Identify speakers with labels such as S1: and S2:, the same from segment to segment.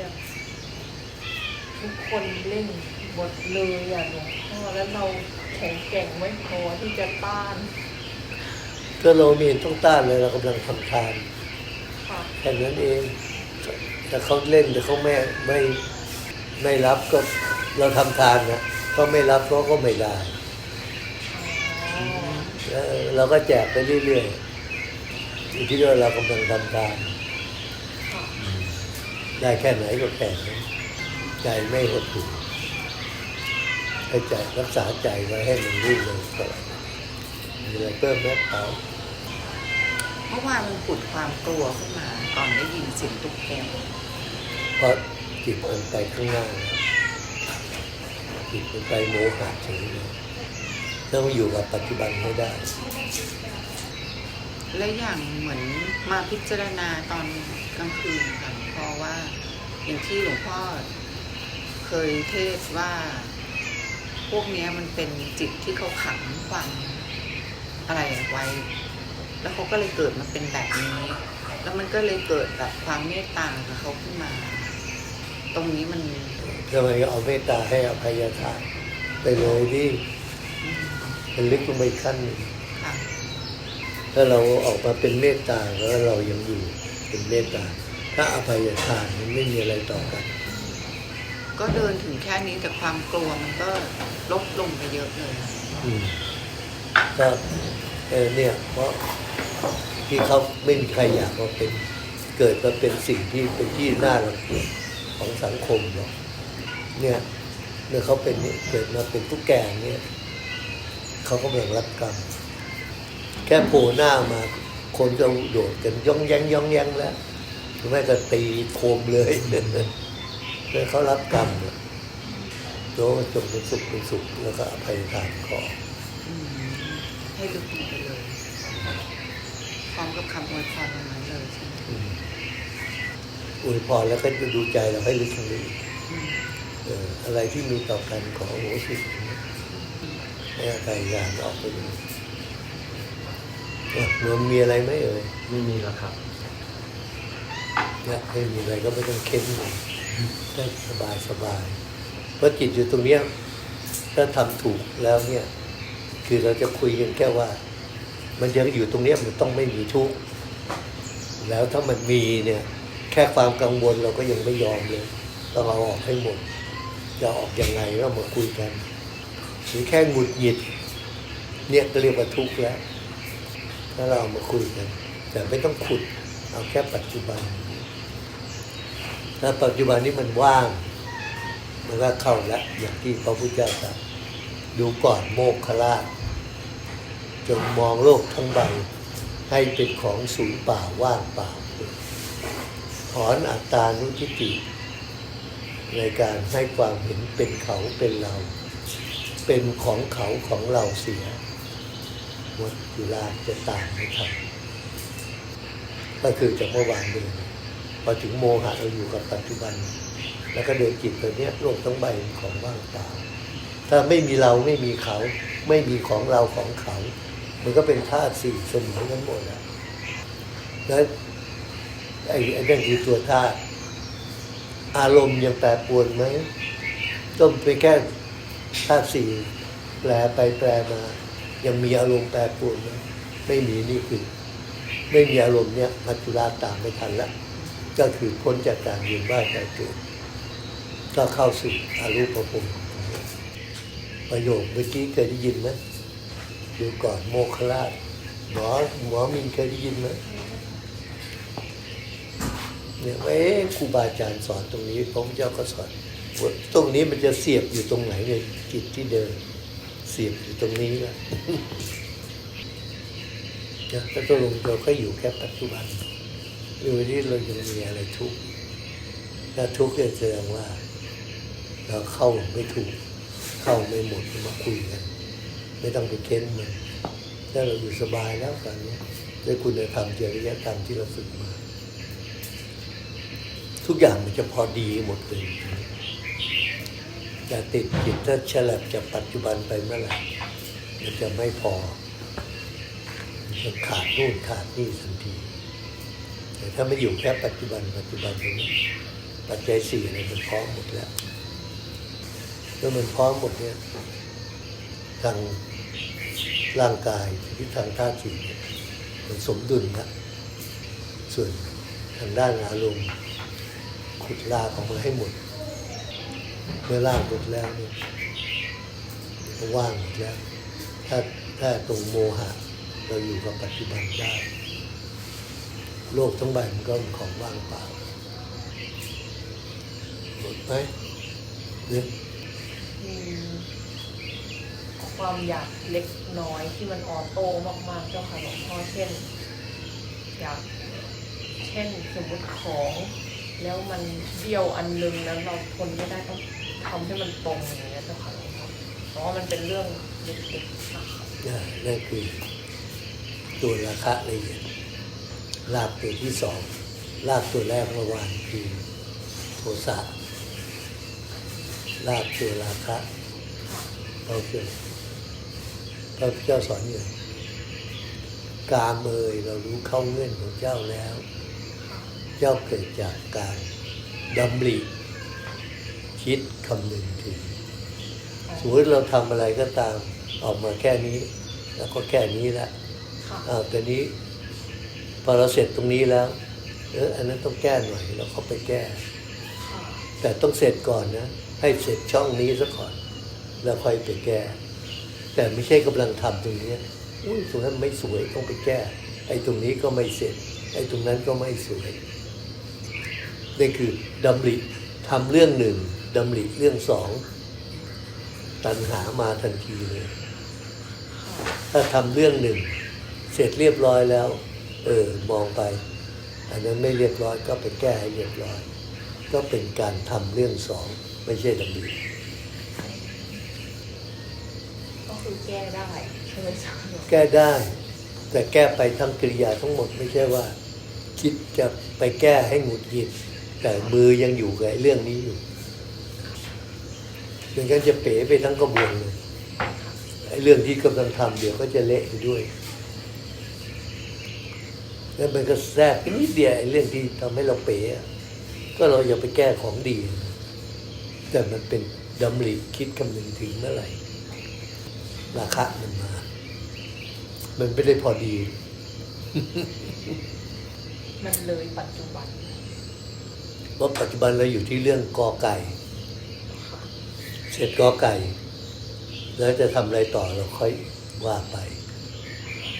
S1: แบบทุกคนเล่นหมดเลยอะหลวงพ่อแล้วเราแข็งแกร่งไม่พอที่จะต้าน
S2: ก็เรามีต้องต้านเลยเรากำลังทำทาน
S1: ค่ะ
S2: แค่นั้นเองถ้าเขาเล่นแต่เขาไม่ไม่ไม่รับก็เราทำทานนะเขาไม่รับเขาก็ไม่ได้
S1: อ๋อ
S2: เออเราก็แจกไปเรื่อยๆอยู่ที่ว่าเรากำลังทำทาน
S1: ค่ะ
S2: ได้แค่ไหนก็แค่นั้นใจไม่หดหู่ให้ใจรักษาใจไว้ให้มันรุ่งเรืองตลอดมีอะไรเพิ่มไหมเปล่า
S3: เมื่อวานมันผุดความกลัวขึ้นมา ตอนได้ยินเสียงตุ๊กแก
S2: เพราะจิตมันไปข้างหน้าแล้วจิตมันไปโมหะเฉยเลยต้องอยู่กับปัจจุบันให้ได้
S3: และอย่างเหมือนมาพิจารณาตอนกลางคืนค่ะ เพราะว่า อย่างที่หลวงพ่อเคยเทศน์ว่า พวกเนี้ยมันเป็นจิตที่เขาขังความอะไรไว้ แล้วเขาก็เลยเกิดมาเป็นแบบนี้ แล้วมันก็เลยเกิดแบบความเมตตากับเขาขึ้นมา ตรงนี้มัน
S2: ทำไมเอาเมตตาให้อภัยทานไปเลยที่
S3: อืม
S2: มันลึกลงไปอีกขั้นหนึ่ง
S3: ค่ะ
S2: ถ้าเราออกมาเป็นเมตตาแล้วเรายังอยู่เป็นเมตตา ถ้าอภัยทานมันไม่มีอะไรต่อกัน
S3: ก็เดินถึงแค่นี้แต่ความกลัวมันก็ลดลงไปเยอะเลย
S2: อืมก็เออเนี่ย เพราะที่เขาไม่มีใครอยากมาเป็นเกิดมาเป็นสิ่งที่เป็นที่น่ารังเกียจของสังคมหรอกเนี่ยเมื่อเขาเป็นเนี่ยเกิดมาเป็นผู้แก่เนี่ยเขาก็กำลังรับกรรมแค่โผล่หน้ามา คนก็โดดกันย่องแยงย่องแยงแล้ว หรือไม่ก็ตีโคมเลยเลยเขารับกรรมอะโยจงเป็นสุขเป็นสุขแล้วก็อภัยทานขอ
S3: อืมให้ลึกลงไปเลยพร้อมกับคำอวยพรตรงนั้นเลยใช่ไหม
S2: อืมอวยพรแล้วก็จะดูใจเราให้ลึกลงไปอีก
S3: อืม
S2: เอออะไรที่มีต่อกันขอโหสิให้อภัยทานออกไปเลยอะนนมีอะไรไหมเอ่ย
S4: ไม่มีแล้วครับ
S2: เนี่ยไม่มีอะไรก็ไม่ต้องเค้นเลยได้สบายสบายเพราะจิตอยู่ตรงเนี้ยถ้าทำถูกแล้วเนี่ย คือเราจะคุยกันแค่ว่า มันจะอยู่ตรงเนี้ยมันต้องไม่มีทุกข์แล้วถ้ามันมีเนี่ย แค่ความกังวลเราก็ยังไม่ยอมเลยต้องเอาออกให้หมดจะออกยังไงก็มาคุยกันหรือแค่หงุดหงิด เนี่ยก็เรียกว่าทุกข์แล้วถ้าเราเอามาคุยกัน แต่ไม่ต้องขุด เอาแค่ปัจจุบัน ถ้าปัจจุบันนี้มันว่าง มันก็เข้าแล้วอย่างที่พระพุทธเจ้าตรัสดูก่อนโมกขลาชจงมองโลกทั้งใบ ให้เป็นของสูญเปล่าว่างเปล่าถอนอัตตานุทิฏฐิในการให้ความเห็นเป็นเขาเป็นเรา เป็นของเขาของเราเสียวัดจุฬาจะตามไม่ทันก็คือจากเมื่อวานเดิน พอถึงโมหะเราอยู่กับปัจจุบัน แล้วก็เดินจิตตัวเนี้ยโลกทั้งใบของว่างเปล่าถ้าไม่มีเราไม่มีเขา ไม่มีของเราของเขา มันก็เป็นธาตุสี่เสมอกันหมดแล้วแล้วไอ้ไอ้นั่นคือตัวธาตุอารมณ์ยังแปรปรวนไหมก็เป็นแค่ธาตุสี่แปลไปแปลมา ยังมีอารมณ์แปรปรวนไหมไม่มีนี่คือ ไม่มีอารมณ์เนี้ยมัจจุราชตามไม่ทันแล้ว ก็คือพ้นจากการเวียนว่ายตายเกิดก็เข้าสู่อารูปภพประโยคเมื่อกี้เคยได้ยินไหมดูก่อนโมคลาชหมอหมอมินเคยได้ยินไหมเนี่ยเอ๊ครูบาอาจารย์สอนตรงนี้พระพุทธเจ้าก็สอนตรงนี้มันจะเสียบอยู่ตรงไหนในจิตที่เดินเสียบอยู่ตรงนี้ละนะแต่ตัวลงเราก็อยู่แค่ปัจจุบัน โดยที่เรายังมีอะไรทุกข์ถ้าทุกข์ก็แสดงว่า เราเข้าไม่ถูก เข้าไม่หมดมาคุยกัน ไม่ต้องไปเค้นมันถ้าเราอยู่สบายแล้วตอนนี้ด้วยคุณธรรมจริยธรรมที่เราฝึกมา ทุกอย่างมันจะพอดีหมดเลยจะติดจิตถ้าฉลับจากปัจจุบันไปเมื่อไหร่มันจะไม่พอมันขาดนู่นขาดนี่ทันที แต่ถ้าไม่อยู่แค่ปัจจุบันปัจจุบันตรงนี้ปัจจัยสี่อะไรมันพร้อมหมดแล้วเมื่อมันพร้อมหมดเนี่ยทางร่างกายที่ทางธาตุสี่มันสมดุลนะส่วนทางด้านอารมณ์ขุดลากออกมาให้หมด เมื่อล่างหมดแล้วเนี่ยก็ว่างหมดแล้ว ถ้าถ้าตรงโมหะ เราอยู่กับปัจจุบันได้ โลกทั้งใบมันก็เป็นของว่างเปล่าหมดไหมเนี่ย
S1: มีความอยากเล็กน้อยที่มันออโต้มากๆเจ้าค่ะหลวงพ่อเช่น อยากเช่นสมมติของ แล้วมันเบี้ยวอันนึงแล้วเราทนไม่ได้ต้องทำให้มันตรงอย่างเงี้ยเจ้าค่ะหลวงพ่อเพราะว่ามันเป็นเรื่องเล็กๆนะคะ
S2: อ่านั่นคือตัวราคะละเอียด ลาบตัวที่สองลาบตัวแรกเมื่อวานคือโทสะลาบตัวราคะเราเกิดพระพุทธเจ้าสอนอย่างกามเอยเรารู้เข้าเงื่อนของเจ้าแล้ว เจ้าเกิดจากการดำริคิดคำนึงถึงสมมติเราทำอะไรก็ตามออกมาแค่นี้ แล้วก็แค่นี้ละ
S1: ค่ะ
S2: อ้าวแต่นี้ พอเราเสร็จตรงนี้แล้วเอออันนั้นต้องแก้หน่อยเราก็ไปแก้ แต่ต้องเสร็จก่อนนะ ให้เสร็จช่องนี้ซะก่อน แล้วค่อยไปแก้ แต่ไม่ใช่กำลังทำตรงนี้อุ้ยตรงนั้นไม่สวยต้องไปแก้ ไอ้ตรงนี้ก็ไม่เสร็จ ไอ้ตรงนั้นก็ไม่สวยนี่คือดำริทำเรื่องหนึ่งดำริเรื่องสองตัณหามาทันทีเลย ถ้าทำเรื่องหนึ่ง เสร็จเรียบร้อยแล้ว เออมองไป อันนั้นไม่เรียบร้อยก็ไปแก้ให้เรียบร้อย ก็เป็นการทำเรื่องสองไม่ใช่ดำริ
S1: ก็คือแก้ได้ใช่ไหมเจ้าค่ะหลวงพ่อ
S2: แก้ได้ แต่แก้ไปทั้งกริยาทั้งหมดไม่ใช่ว่า คิดจะไปแก้ให้หงุดหงิดแต่มือยังอยู่กับไอ้เรื่องนี้อยู่ดังนั้นจะเป๋ไปทั้งกระบวนเลยไอ้เรื่องที่กำลังทำเดี๋ยวก็จะเละไปด้วย แล้วมันก็แทรกไปนิดเดียวไอ้เรื่องที่ทำให้เราเป๋อะก็เราอย่าไปแก้ของดี แต่มันเป็นดำริคิดคำนึงถึงเมื่อไหร่ ราคะมันมา มันไม่ได้พอดี
S1: มันเลยปัจจุบัน
S2: เพราะปัจจุบันเราอยู่ที่เรื่องกอไก่
S1: ค่ะ
S2: เสร็จกอไก่ แล้วจะทำอะไรต่อเราค่อยว่าไป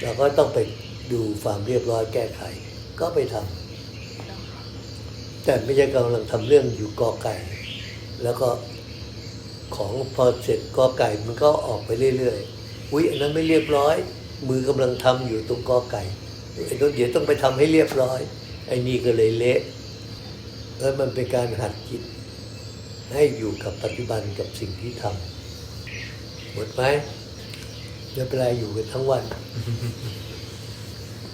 S2: เราก็ต้องไป ดูความเรียบร้อยแก้ไข ก็ไปทำ
S1: เจ้า
S2: แต่ไม่ใช่กำลังทำเรื่องอยู่กอไก่ แล้วก็ของพอเสร็จกอไก่มันก็ออกไปเรื่อยๆอุ้ยอันนั้นไม่เรียบร้อย มือกำลังทำอยู่ตรงกอไก่ไอ้ต้นเดี๋ยวต้องไปทำให้เรียบร้อยไอ้นี่ก็เลยเละแล้วมันเป็นการหัดจิตให้อยู่กับปัจจุบันกับสิ่งที่ทำหมดไหมไม่เป็นไรอยู่กันทั้งวัน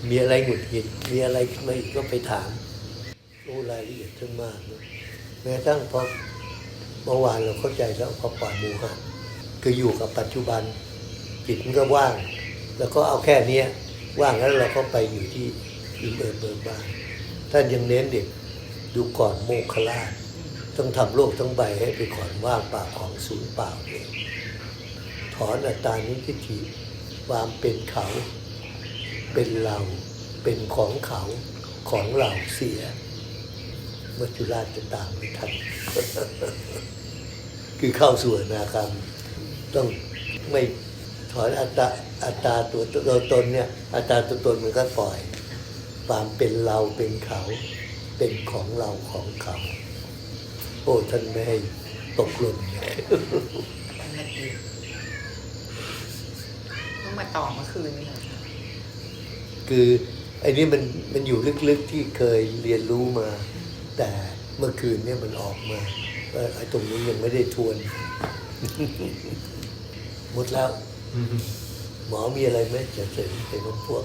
S2: มีอะไรหงุดหงิดมีอะไรมาอีกก็ไปถามโอ้รายละเอียดทั้งมากนะแม้ทั้งพอเมื่อวานเราเข้าใจแล้วพอปล่อยโมหะคืออยู่กับปัจจุบันจิตมันก็ว่าง แล้วก็เอาแค่เนี้ยว่างแล้วเราก็ไปอยู่ที่อิ่มเอิบเบิกบานท่านยังเน้นเด็กดูก่อนโมคลาต้องทำโลกทั้งใบให้ไปก่อนว่างเปล่าของศูนย์เปล่าเองถอนอัตตานิทิฏฐิความเป็นเขา เป็นเราเป็นของเขาของเราเสียมัจจุราชจะตามไม่ทันคือเข้าสู่อนาคามต้องไม่ถอนอัตตาอัตตาตัวตัวตนเนี่ยอัตตาตัวตนมันก็ปล่อย ความเป็นเราเป็นเขา เป็นของเราของเขา โอ้ท่านไม่ให้ตกหล่นเมั
S3: นละเอียดเพิ่งมาต่อเมื่อคืนนี่แหละค่ะ
S2: คือไอ้นี่มันมันอยู่ลึกๆที่เคยเรียนรู้มา แต่เมื่อคืนเนี่ยมันออกมาไอ้ตรงนี้ยังไม่ได้ทวน หมดแล้ว หมอมีอะไรไหมจะเสริมเป็นพวก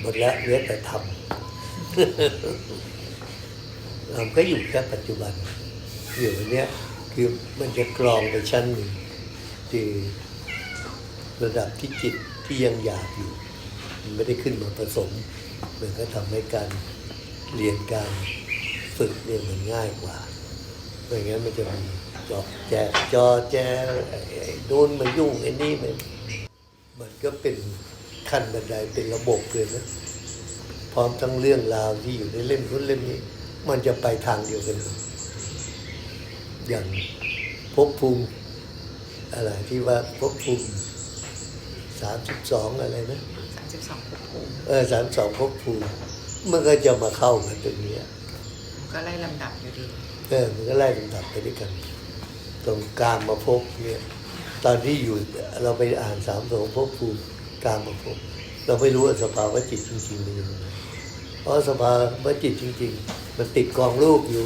S2: หมดแล้วเหลือแต่ทำเราก็อยู่แค่ปัจจุบันอยู่เนี้ยคือมันจะกรองไปชั้นหนึ่งคือ ระดับที่จิตที่ยังอยากอยู่ มันไม่ได้ขึ้นมาผสมมันก็ทำให้การเรียนการฝึกเนี่ยมันง่ายกว่าไม่งั้นมันจะมีจอกแจกจอแจไอ้ไอ้โน้นมายุ่งไอ้นี่มันมันก็เป็นขั้นบันไดเป็นระบบเลยนะพร้อมทั้งเรื่องราวที่อยู่ในเล่มนู้นเล่มนี้ มันจะไปทางเดียวกันอย่างภพภูมิอะไรที่ว่าภพภูมิ สามสิบสองอะไรนะ
S3: 32ภพภูมิ
S2: เออสามสองภพภูมิมันก็จะมาเข้ากันตรงเนี้ย
S3: ก็ไล่ลำดับอยู่ดี
S2: เออมันก็ไล่ลำดับไปด้วยกัน ตรงกลางมาพบเนี่ยตอนที่อยู่เราไปอ่านสามสองภพภูมิกลางมาพบเราไม่รู้ว่าสภาวะจิตจริงๆมันยังไงเพราะสภาวะจิตจริง ๆ มันติดกองรูปอยู่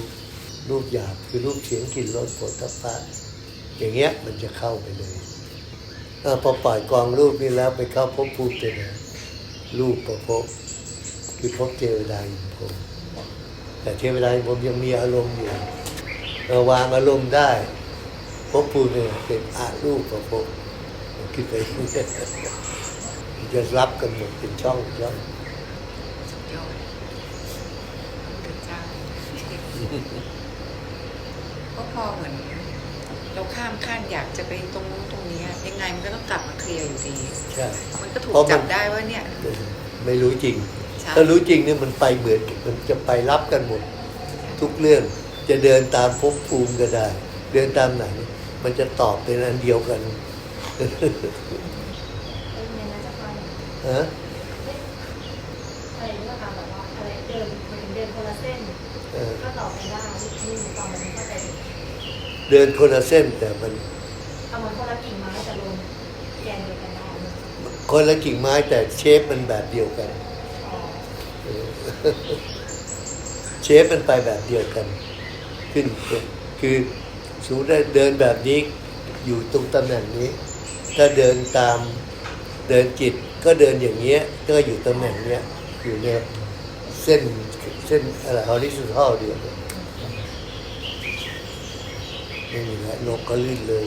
S2: รูปหยาบคือรูปเสียงกลิ่นรสผลทัพพะอย่างเงี้ยมันจะเข้าไปเลยเออ พอปล่อยกองรูปนี้แล้วไปเข้าภพภูมิเป็นรูปประพบคือภพเทวดาอินพรมแต่เทวดาอินพรมยังมีอารมณ์อยู่เราวางอารมณ์ได้ภพภูมิเนี่ยเป็นอารูปประพบขึ้นไปจะรับกันหมดเป็นช่องช่อง
S3: ก็พอเหมือน เราข้ามขั้นอยากจะไปตรงนู้นตรงนี้ยังไงมันก็ต้องกลับมาเคลียร์อยู่ดี
S2: ใช่
S3: มันก็ถูก
S2: เพราะมัน
S3: จับได้ว่าเนี่ย
S2: ไม่รู้จริง
S3: ใช่
S2: ถ้ารู้จริงเนี่ยมันไปเหมือนมันจะไปรับกันหมด ทุกเรื่องจะเดินตามภพภูมิก็ได้ เดินตามไหน มันจะตอบเป็นอันเดียวกัน
S4: เป็นยังไงนะเจ้าค่ะ
S2: ฮะ
S4: อะไรนี่ก็ค่ะแบบว่าอะไรเดินมันถึงเดินคนละเส้น
S2: เออ
S4: ก็ต่อไปได้นี่ตอนนี้เข้าใจผิด
S2: เดินคนละเส้นแต่มัน
S4: เอาเหมือนคนละกิ่งไม้แต่รวมแกนเดียวกันได้
S2: คนละกิ่งไม้แต่เชฟมันแบบเดียวกัน
S4: อ๋อ
S2: เออเชฟมันไปแบบเดียวกัน ขึ้นคือสมมติว่าเดินแบบนี้อยู่ตรงตำแหน่งนี้ ถ้าเดินตามเดินจิตก็เดินอย่างเงี้ยก็อยู่ตำแหน่งเนี้ยอยู่ในเส้นเส้นอะไร horizontal เดียวกันไม่มีแล้วนกก็ลื่น เลย